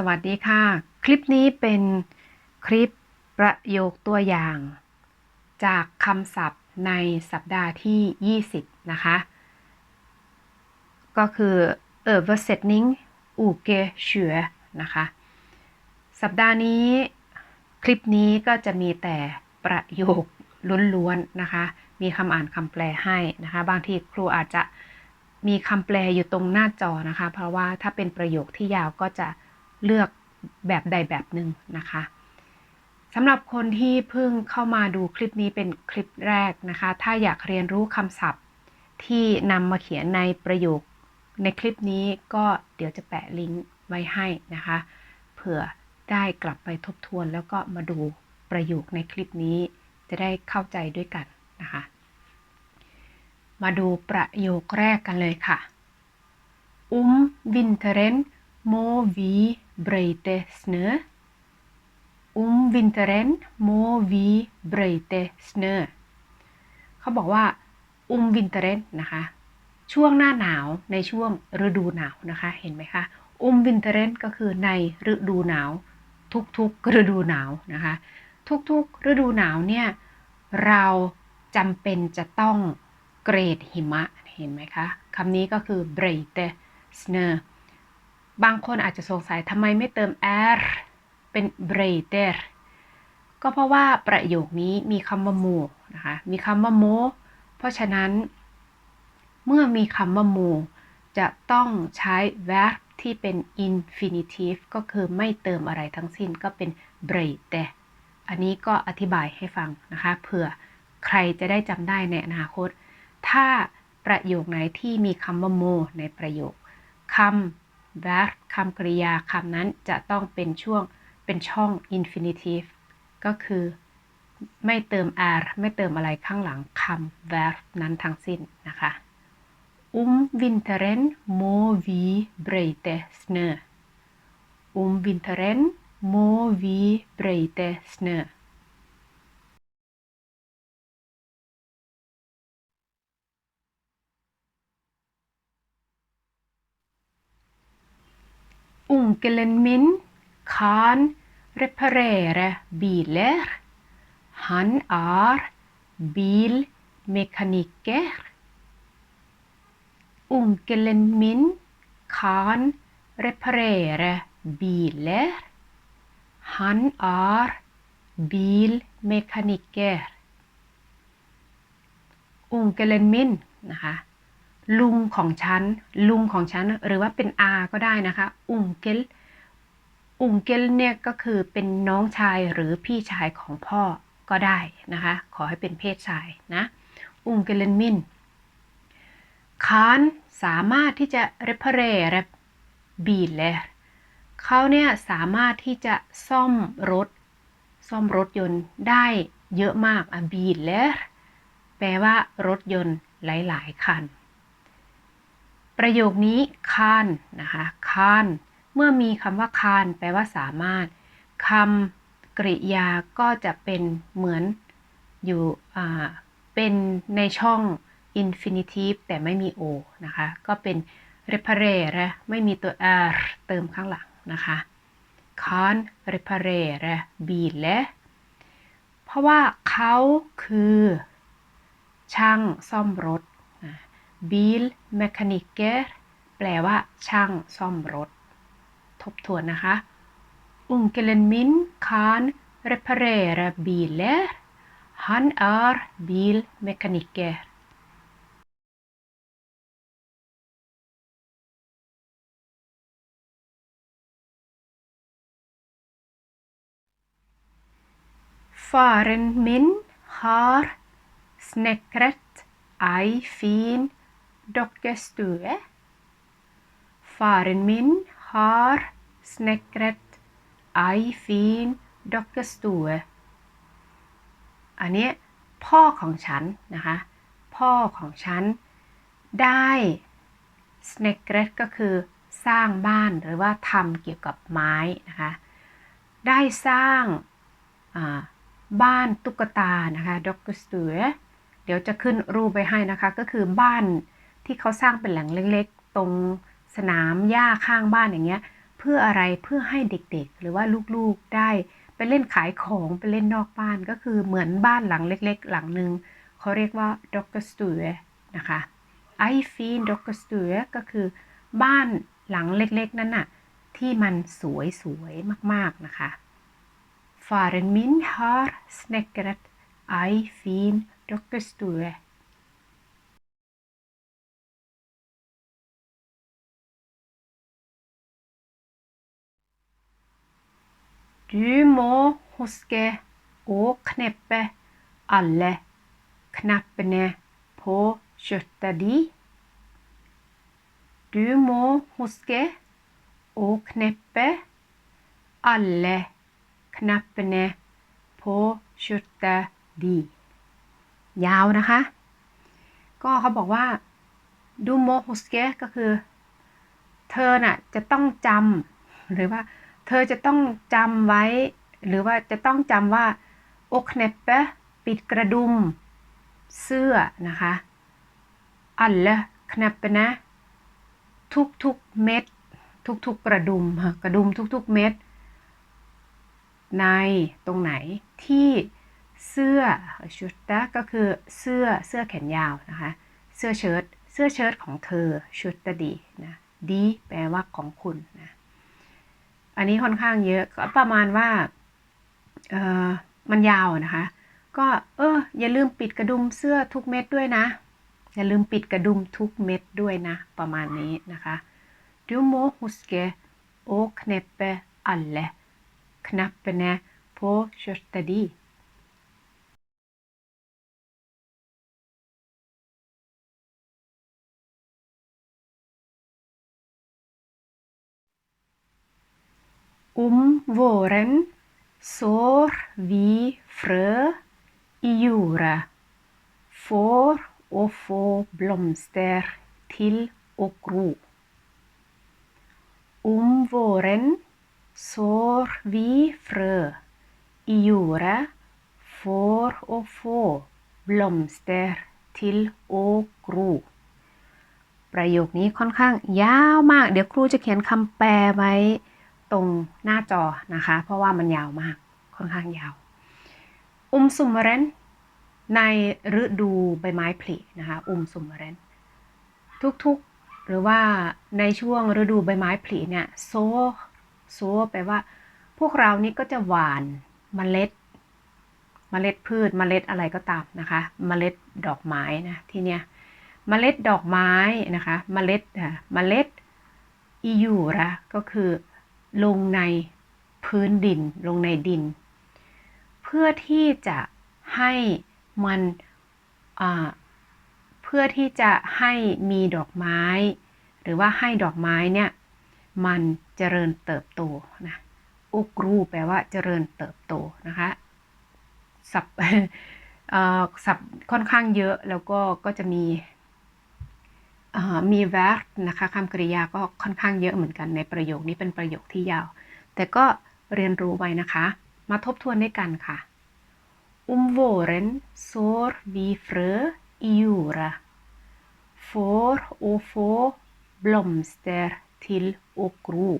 สวัสดีค่ะ คลิปนี้เป็นคลิปประโยคตัวอย่าง จากคำศัพท์ในสัปดาห์ที่ 20 นะคะ ก็คือ översättning uke เฉือนะคะ สัปดาห์นี้คลิปนี้ก็จะมีแต่ประโยคล้วนๆนะคะ มีคำอ่านคำแปลให้นะคะ บางทีครูอาจจะมีคำแปลอยู่ตรงหน้าจอนะคะ เพราะว่าถ้าเป็นประโยคที่ยาวก็จะ เลือกแบบใดแบบหนึ่งนะคะสำหรับคนที่เพิ่งเข้ามาดูคลิปนี้เป็นคลิปแรกนะคะ ถ้าอยากเรียนรู้คำศัพท์ที่นำมาเขียนในประโยคในคลิปนี้ก็เดี๋ยวจะแปะลิงก์ไว้ให้นะคะ เผื่อได้กลับไปทบทวนแล้วก็มาดูประโยคในคลิปนี้จะได้เข้าใจด้วยกันนะคะ มาดูประโยคแรกกันเลยค่ะ Um vinteren må vi brøyte snø. Om vinteren må vi brøyte snø. เขาบอกว่า um vinteren นะคะ ช่วงหน้าหนาวในช่วงฤดูหนาวนะคะ เห็นไหมคะ um vinteren ก็คือในฤดูหนาว ทุกๆฤดูหนาวนะคะ ทุกๆฤดูหนาวเนี่ย เราจำเป็นจะต้องเกรดหิมะ เห็นไหมคะ คำนี้ก็คือ brøyte snø บางคนอาจจะสงสัยทำไมไม่เติม r เป็น breder ก็เพราะว่าประโยคนี้มีคำว่าโมนะคะ มีคำว่าโม เพราะฉะนั้น เมื่อมีคำว่าโม จะต้องใช้ verb ที่เป็น infinitive ก็คือไม่เติมอะไรทั้งสิ้นก็เป็น breder อันนี้ก็อธิบายให้ฟังนะคะเผื่อใครจะได้จำได้ในอนาคต ถ้าประโยคไหนที่มีคำว่าโม ในประโยคคำ verb คำกริยาคำนั้นจะต้องเป็นช่วงเป็นช่อง infinitive ก็คือไม่เติม r ไม่เติมอะไรข้างหลังคำ verb นั้นทั้งสิ้นนะคะ Um vinteren må vi brøyte snø. Um vinteren må vi brøyte snø. Onkelen min kan reparere biler. Han er bilmekaniker. Onkelen min kan reparere biler. Han er bilmekaniker. Onkelen min นะคะ ลุงของฉัน ลุงของฉัน หรือว่าเป็นอาก็ได้นะคะ อุงเกลอุงเกลเนี่ยก็คือเป็นน้องชายหรือพี่ชายของพ่อก็ได้นะคะ ขอให้เป็นเพศชายนะ อุงเกลนมินคานสามารถที่จะ reparere biler เขาเนี่ยสามารถที่จะซ่อมรถ ซ่อมรถยนต์ได้เยอะมากอะ biler แปลว่ารถยนต์หลาย ๆ คัน ประโยคนี้คานนะคะคานเมื่อมีคำว่าคานแปลว่าสามารถคำกริยาก็จะเป็นเหมือนอยู่เป็นในช่อง infinitive แต่ไม่มี o นะคะ ก็เป็น reparere ไม่มีตัว r เติมข้างหลังนะคะ kan reparere bile เพราะว่าเขาคือช่างซ่อมรถ bil mekaniker แปลว่า ช่างซ่อมรถ ทบทวนนะคะ Onkelen min kan reparere biler. Han er bilmekaniker. Faren min har snekret ei fin dokkestue. Faren min har snekret ei fin dokkestue อันนี้พ่อของฉันนะคะ พ่อของฉันได้ snekret ก็คือสร้างบ้านหรือว่าทำเกี่ยวกับไม้นะคะ ได้สร้างบ้านตุ๊กตานะคะ dokkestue เดี๋ยวจะขึ้นรูปไปให้นะคะ ก็คือบ้าน ที่เขาสร้างเป็นแหล่งเล็กๆ ตรงสนามหญ้าข้างบ้านอย่างเงี้ย เพื่ออะไรเพื่อให้เด็กๆ หรือว่าลูกๆได้ไปเล่นขายของไปเล่นนอกบ้านก็คือเหมือนบ้านหลังเล็กๆ หลังหนึ่งเขาเรียกว่า d o c k e r s t u e นะคะ I fin d o c k e r s t u e ก็คือบ้านหลังเล็กๆ นั้นน่ะที่มันสวยๆ มากๆ นะคะ Faren min har snekret ei fin dokkestue. Du må huske å kneppe alle knappene på skjorta di. Du må huske å kneppe alle knappene på skjorta di ยาวนะคะ ก็เขาบอกว่าดูโมฮุสเกก็คือ เธอน่ะจะต้องจำหรือว่า เธอจะต้องจำไว้ หรือว่าจะต้องจำว่าโอคเนเปปิดกระดุม เสื้อนะคะอัลละคเนปเปนะ ทุกทุกเม็ด ทุกทุกกระดุมกระดุมทุกทุกเม็ดในตรงไหนที่เสื้อชุดตะก็คือเสื้อเสื้อแขนยาวนะคะ เสื้อเชิ้ตเสื้อเชิ้ตของเธอชุดตะดีนะดีแปลว่าของคุณนะ อันนี้ค่อนข้างเยอะก็ประมาณว่าเออมันยาวนะคะ ก็เอออย่าลืมปิดกระดุมเสื้อทุกเม็ดด้วยนะ อย่าลืมปิดกระดุมทุกเม็ดด้วยนะ ประมาณนี้นะคะ Du må huske å kneppe alle knappene på skjorta di. Om våren sår vi frø i jorda for å få blomster til å gro. Om våren sår vi frø i jorda for å få blomster til å gro ประโยคนี้ค่อนข้างยาวมาก เดี๋ยวครูจะเขียนคำแปลไว้ ตรงหน้าจอนะคะ เพราะว่ามันยาวมากค่อนข้างยาว อุมซุมเรนในฤดูใบไม้ผลินะคะอุมซุมเรนทุกๆหรือว่าในช่วงฤดูใบไม้ผลิเนี่ยโซโซแปลว่า พวกเรานี่ก็จะหวานมเมล็ดมเมล็ดพืชมเมล็ดอะไรก็ตามนะคะมเมล็ดดอกไม้นะที่เนี้ยมเมล็ดดอกไม้นะคะมเมล็ดอะเมล็ดอียูระก็คือ ลงในพื้นดินลงในดิน เพื่อที่จะให้มันเพื่อที่จะให้มีดอกไม้ หรือว่าให้ดอกไม้เนี่ยมันเจริญเติบโตนะอุกรูแปลว่าเจริญเติบโตนะคะสับสับค่อนข้างเยอะแล้วก็ก็จะมี มีแวร์นะคะคำกริยาก็ค่อนข้างเยอะเหมือนกันในประโยคนี้เป็นประโยคที่ยาว แต่ก็เรียนรู้ไว้นะคะ มาทบทวนด้วยกันค่ะ Um våren sår vi frø i jorda for å få blomster til å gro.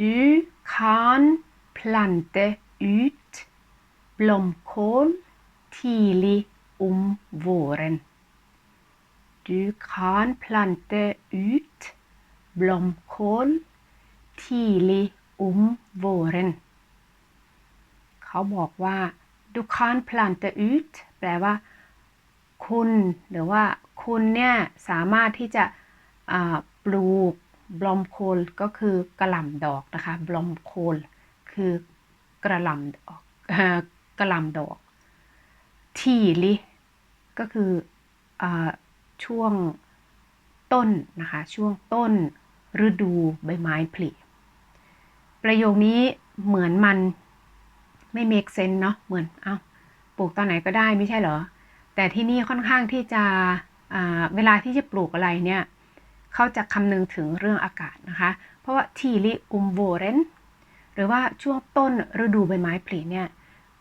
Du kan plante ut blomkål tidlig om våren. Du kan plante ut blomkål tidlig om våren เขาบอกว่า du kan plante ut แปลว่า คุณ หรือว่า คุณเนี่ย สามารถที่จะปลูก บลอมโคลก็คือกระหล่ำดอกนะคะบลอมโคลคือกระหล่ำดอกกระหล่ำดอก ทีลิก็คืออช่วงต้นนะคะ ช่วงต้นฤดูใบไม้ผลิประโยคนี้เหมือนมันไม่เมกเซนเนาะเหมือนเอา้าปลูกตอนไหนก็ได้ไม่ใช่เหรอ แต่ที่นี่ค่อนข้างที่จะเวลาที่จะปลูกอะไรเนี่ย เขาจะคำนึงถึงเรื่องอากาศนะคะ เพราะว่าทีลิอุมโวเรนหรือว่าช่วงต้นฤดูใบไม้ผลิเนี่ย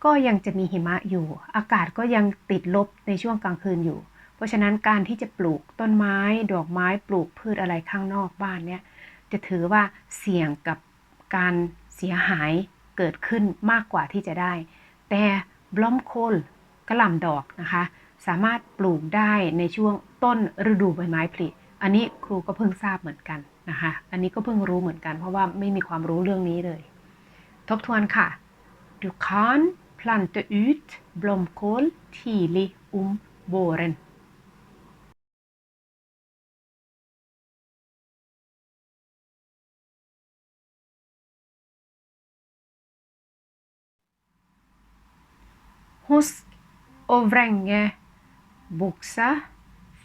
ก็ยังจะมีหิมะอยู่ อากาศก็ยังติดลบในช่วงกลางคืนอยู่ เพราะฉะนั้นการที่จะปลูกต้นไม้ ดอกไม้ปลูกพืชอะไรข้างนอกบ้านเนี่ยจะถือว่าเสี่ยงกับการเสียหายเกิดขึ้นมากกว่าที่จะได้ แต่บลอมโคลกระหล่ำดอกนะคะ สามารถปลูกได้ในช่วงต้นฤดูใบไม้ผลิ อันนี้ครูก็เพิ่งทราบเหมือนกันนะคะ อันนี้ก็เพิ่งรู้เหมือนกัน เพราะว่าไม่มีความรู้เรื่องนี้เลย ทบทวนค่ะ Du kan plante ut blomkål tidlig om våren. Husk å vrenge buksa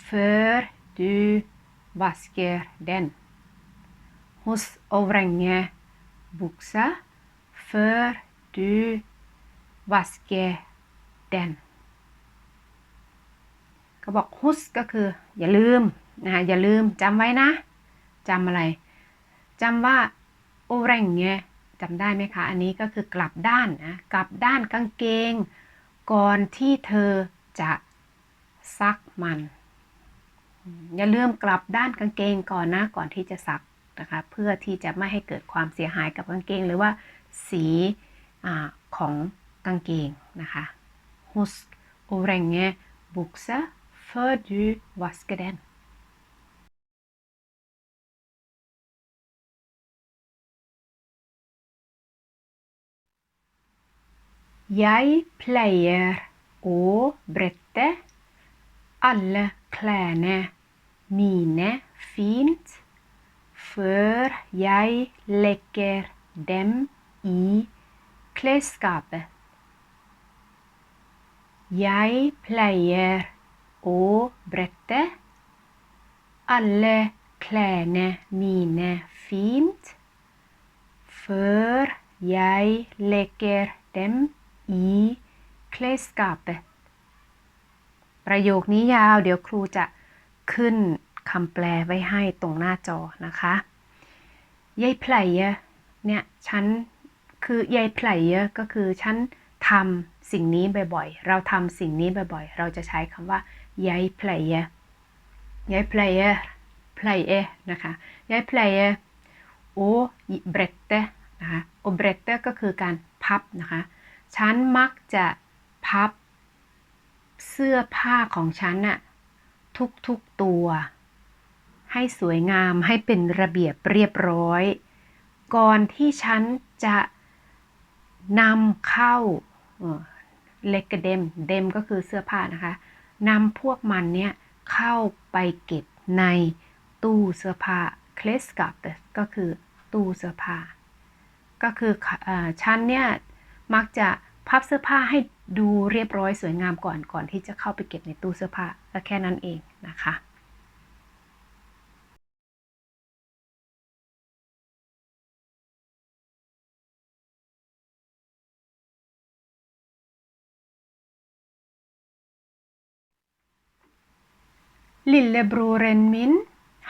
før du vasker den. Husk å vrenge buksa før du vasker den ก็บอก hus ก็คือ อย่าลืมนะอย่าลืมจำไว้นะจำอะไรจำว่า o r e n g e จำได้ไหมคะ อันนี้ก็คือกลับด้านนะกลับด้านกางเกง ก่อนที่เธอจะซักมัน อย่าลืมกลับด้านกางเกงก่อนนะก่อนที่จะซักนะคะเพื่อที่จะไม่ให้เกิดความเสียหายกับกางเกง หรือว่าสีอของกางเกงนะคะ Hus o r e n g e buksa før du vasker den. Jeg pleier å brette alle klærne mine fint før jeg legger dem i klesskapet. Jeg pleier å brette alle klærne mine fint før jeg legger dem i klesskapet ประโยคนี้ยาวเดี๋ยวครูจะ ขึ้นคำแปลไว้ให้ตรงหน้าจอนะคะยายไพลเนี่ยฉันคือยายไพลก็คือฉันทำสิ่งนี้บ่อยๆ เราทำสิ่งนี้บ่อยๆ เราจะใช้คำว่ายายไพลยายไพลยไพลยนะคะยายไพลโอเบรตเตนะคะโอเบรตเตก็คือการพับนะคะฉันมักจะพับเสื้อผ้าของฉันน่ะ ทุกๆตัว ให้สวยงามให้เป็นระเบียบเรียบร้อย ก่อนที่ฉันจะนำเข้าเลกเดมเดมก็คือเสื้อผ้านะคะนำพวกมันเนี่ยเข้าไปเก็บในตู้เสื้อผ้าเคลสกับก็คือตู้เสื้อผ้า ก็คืออฉันเนี่ยมักจะ พับเสื้อผ้าให้ดูเรียบร้อยสวยงามก่อนก่อนที่จะเข้าไปเก็บในตู้เสื้อผ้าก็แค่นั้นเองนะคะ Lillebroren min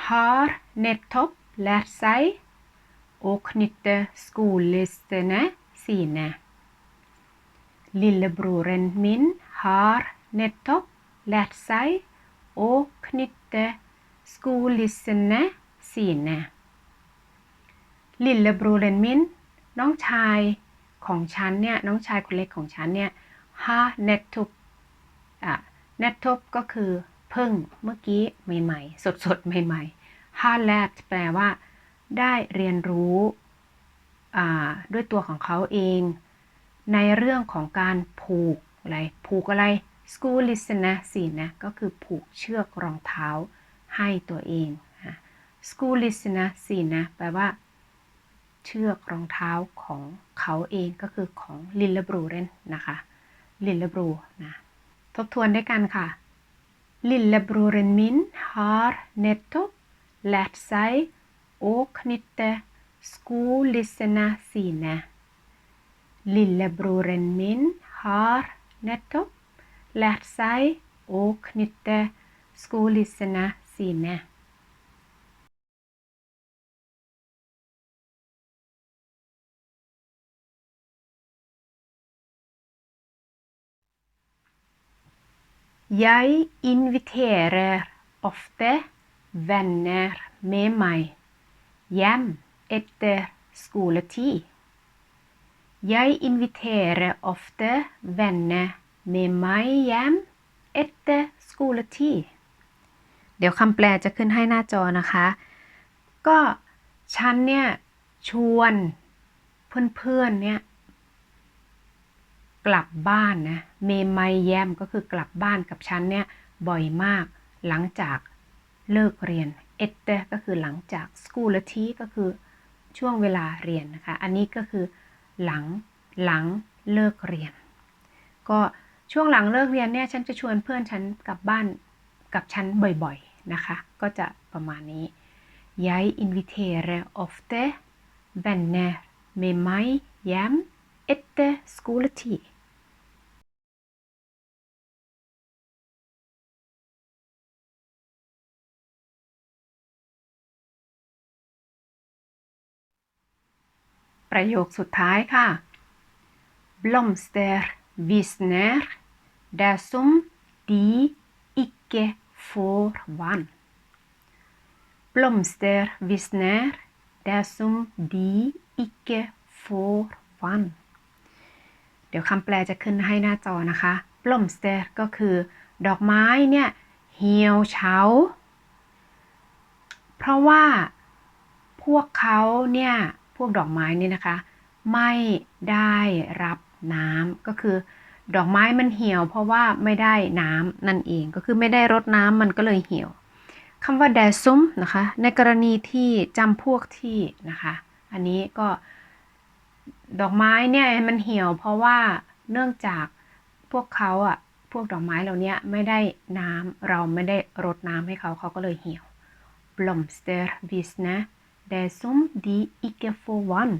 har nettopp lært seg å knytte skolissene sine. Lillebroren min har nettopp lært seg å knytte skolissene sine. Lillebroren min น้องชายของฉันเนี่ยน้องชายคนเล็กของฉันเนี่ย har nettopp อะ nettopp ก็คือเพิ่งเมื่อกี้ใหม่ๆ สดๆ ใหม่ๆ har lært แปลว่า ได้เรียนรู้ด้วยตัวของเขาเอง ในเรื่องของการผูกอะไร ผูกอะไร school listener สินะก็คือผูกเชือกรองเท้าให้ตัวเอง school listener สินะแปลว่า เชือกรองเท้าของเขาเองก็คือของลิลเลบรูเรนนะคะลิลเลบรูนะทบทวนด้วยกันค่ะ Lillebroren min har nettopp lært seg å knytte skolissene sine. Lillebroren min har nettopp lært seg å knytte skolissene sine. Jeg inviterer ofte venner med meg hjem etter skoletid. Jeg inviterer ofte venner med meg hjem etter skoletid เดี๋ยวคำแปลจะขึ้นให้หน้าจอนะคะ ก็ฉันเนี่ย ชวนเพื่อนๆเนี่ย กลับบ้านนะ เมไมแยมก็คือกลับบ้านกับฉันเนี่ย บ่อยมากหลังจากเลิกเรียนเอตเตก็คือหลังจากสกูลทีก็คือช่วงเวลาเรียนนะคะ อันนี้ก็คือ หลังหลังเลิกเรียน ก็ช่วงหลังเลิกเรียนเนี่ยฉันจะชวนเพื่อนฉันกลับบ้านกับฉันบ่อยๆนะคะ ก็จะประมาณนี้ Jeg inviterer ofte venner med meg hjem etter skoletid. ประโยคสุดท้ายค่ะ Blomster visner dersom de ikke får vann. Blomster visner dersom de ikke får vann. เดี๋ยวคำแปลจะขึ้นให้หน้าจอนะคะ Blomster ก็คือดอกไม้เนี่ย เหี่ยวเฉา เพราะว่าพวกเขาเนี่ย วกดอกไม้นี่นะคะ ไม่ได้รับน้ำก็คือ ดอกไม้มันเหี่ยว เพราะว่าไม่ได้น้ำนั่นเองก็คือไม่ได้รดน้ำมันก็เลยเหี่ยวคำว่า d ดซุมนะคะ ในกรณีที่จำพวกที่นะคะ อันนี้ก็ดอกไม้เนี่ยมันเหี่ยว เพราะว่าเนื่องจากพวกเขาอะพวกดอกไม้เหล่านี้ไม่ได้น้ำเราไม่ได้รดน้ำให้เขาเขาก็เลยเหี่ยว blomster visne desum de ikke får vann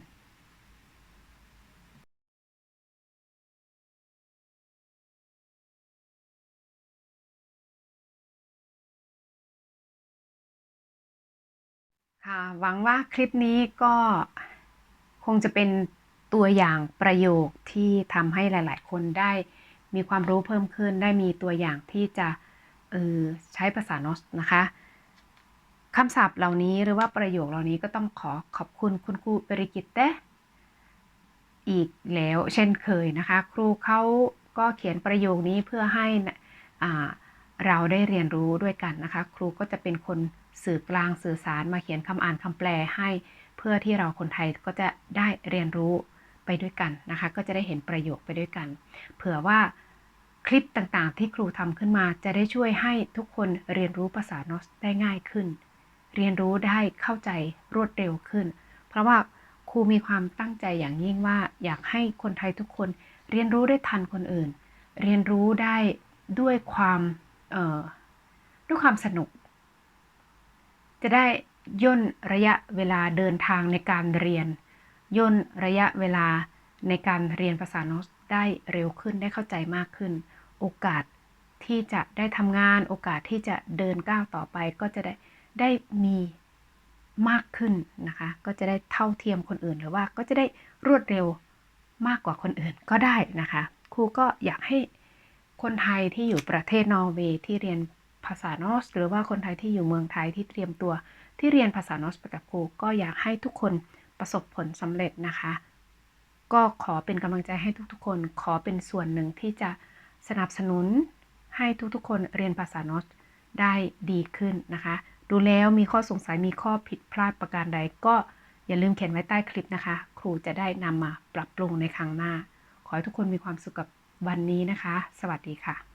ค่ะหวังว่าคลิปนี้ก็คงจะเป็นตัวอย่างประโยคที่ทำให้หลาย ๆ คนได้มีความรู้เพิ่มขึ้น ได้มีตัวอย่างที่จะออใช้ภาษาโนสนะคะ คำศัพท์เหล่านี้หรือว่าประโยคเหล่านี้ก็ต้องขอขอบคุณคุณครูเปริกิตเตอีกแล้วเช่นเคยนะคะ ครูเขาก็เขียนประโยคนี้เพื่อให้เราได้เรียนรู้ด้วยกันนะคะ ครูก็จะเป็นคนสื่อกลางสื่อสารมาเขียนคำอ่านคำแปลให้ เพื่อที่เราคนไทยก็จะได้เรียนรู้ไปด้วยกันนะคะ ก็จะได้เห็นประโยคไปด้วยกัน เผื่อว่าคลิปต่างๆ ที่ครูทำขึ้นมาจะได้ช่วยให้ทุกคนเรียนรู้ภาษาโนสได้ง่ายขึ้น เรียนรู้ได้เข้าใจรวดเร็วขึ้น เพราะว่าครูมีความตั้งใจอย่างยิ่งว่า อยากให้คนไทยทุกคนเรียนรู้ได้ทันคนอื่น เรียนรู้ได้ด้วยความด้วยความสนุก จะได้ย่นระยะเวลาเดินทางในการเรียน ย่นระยะเวลาในการเรียนภาษาโนสได้เร็วขึ้นได้เข้าใจมากขึ้น โอกาสที่จะได้ทำงาน โอกาสที่จะเดินก้าวต่อไปก็จะได้ ได้มีมากขึ้นนะคะ ก็จะได้เท่าเทียมคนอื่น หรือว่าก็จะได้รวดเร็วมากกว่าคนอื่นก็ได้นะคะ ครูก็อยากให้คนไทยที่อยู่ประเทศนอร์เวย์ที่เรียนภาษาโนสหรือว่าคนไทยที่อยู่เมืองไทยที่เตรียมตัว ที่เรียนภาษาโนสไปกับครูก็อยากให้ทุกคนประสบผลสำเร็จนะคะ ก็ขอเป็นกำลังใจให้ทุกๆ คน ขอเป็นส่วนหนึ่งที่จะสนับสนุนให้ทุกๆ คนเรียนภาษาโนสได้ดีขึ้นนะคะ ดูแล้วมีข้อสงสัยมีข้อผิดพลาดประการใด ก็อย่าลืมเขียนไว้ใต้คลิปนะคะ ครูจะได้นำมาปรับปรุงในครั้งหน้า ขอให้ทุกคนมีความสุขกับวันนี้นะคะ สวัสดีค่ะ